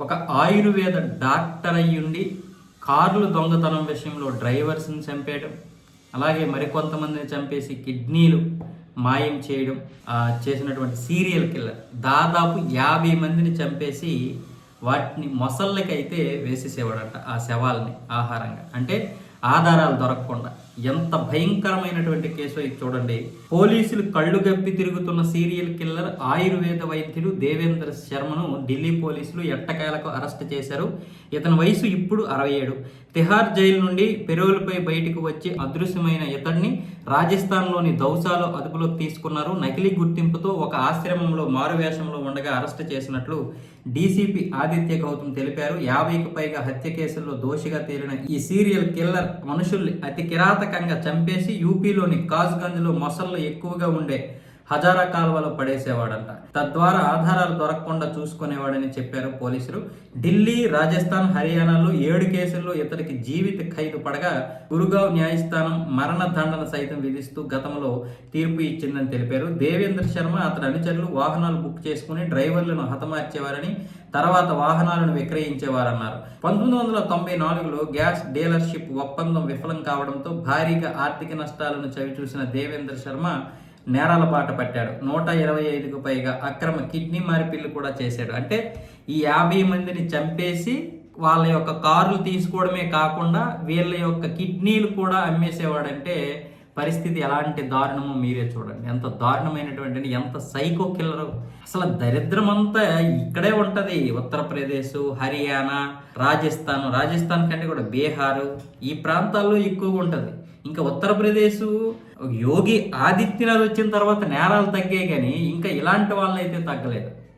ఒక ఆయుర్వేద డాక్టర్ అయ్యుండి కార్లు దొంగతనం విషయంలో డ్రైవర్స్ని చంపేయడం అలాగే మరికొంతమందిని చంపేసి కిడ్నీలు మాయం చేయడం చేసినటువంటి సీరియల్ కిల్లర్. దాదాపు యాభై మందిని చంపేసి వాటిని మొసళ్ళకైతే వేసేసేవాడంట ఆ శవాల్ని ఆహారంగా. అంటే ఆధారాలు దొరకకుండా. ఎంత భయంకరమైనటువంటి కేసు ఇది చూడండి. పోలీసులు కళ్ళు గప్పి తిరుగుతున్న సీరియల్ కిల్లర్ ఆయుర్వేద వైద్యుడు దేవేంద్ర శర్మను ఢిల్లీ పోలీసులు ఎట్టకేలకు అరెస్ట్ చేశారు. ఇతని వయసు ఇప్పుడు అరవై ఏడు. తిహార్ జైలు నుండి పెరోల్పై బయటకు వచ్చి అదృశ్యమైన ఇతడిని రాజస్థాన్లోని దౌసాలో అదుపులోకి తీసుకున్నారు. నకిలీ గుర్తింపుతో ఒక ఆశ్రమంలో మారువేషంలో ఉండగా అరెస్ట్ చేసినట్లు డీసీపీ ఆదిత్య గౌతమ్ తెలిపారు. యాభైకి పైగా హత్య కేసుల్లో దోషిగా తేలిన ఈ సీరియల్ కిల్లర్ మనుషుల్ని అతి మారకంగా చంపేసి యూపీలోని కాజ్గంజ్లో మొసళ్ళు ఎక్కువగా ఉండే హజారా కాలువలో పడేసేవాడంట. తద్వారా ఆధారాలు దొరకకుండా చూసుకునేవాడని చెప్పారు పోలీసులు. ఢిల్లీ రాజస్థాన్ హర్యానాలో ఏడు కేసుల్లో ఇతనికి జీవిత ఖైదు పడగా గురుగావ్ న్యాయస్థానం మరణ దండన సైతం విధిస్తూ గతంలో తీర్పు ఇచ్చిందని తెలిపారు. దేవేంద్ర శర్మ అతని అనుచరులు వాహనాలు బుక్ చేసుకుని డ్రైవర్లను హతమార్చేవారని తర్వాత వాహనాలను విక్రయించేవారన్నారు. పంతొమ్మిది వందల తొంభై నాలుగులో గ్యాస్ డీలర్షిప్ ఒప్పందం విఫలం కావడంతో భారీగా ఆర్థిక నష్టాలను చవిచూసిన దేవేంద్ర శర్మ నేరాల బాట పట్టాడు. నూట ఇరవై ఐదుకు పైగా అక్రమ కిడ్నీ మార్పిళ్ళు కూడా చేశాడు. అంటే ఈ యాభై మందిని చంపేసి వాళ్ళ యొక్క కార్లు తీసుకోవడమే కాకుండా వీళ్ళ యొక్క కిడ్నీలు కూడా అమ్మేసేవాడంటే పరిస్థితి ఎలాంటి దారుణమో మీరే చూడండి. ఎంత దారుణమైనటువంటి ఎంత సైకో కిల్లరు. అసలు దరిద్రం అంతా ఇక్కడే ఉంటుంది. ఉత్తరప్రదేశ్ హర్యానా రాజస్థాన్. రాజస్థాన్ కంటే కూడా బీహారు ఈ ప్రాంతాల్లో ఎక్కువగా ఉంటుంది. ఇంకా ఉత్తరప్రదేశ్ యోగి ఆదిత్యనాథ్ వచ్చిన తర్వాత నేరాలు తగ్గాయి కానీ ఇంకా ఇలాంటి వాళ్ళైతే తగ్గలేదు.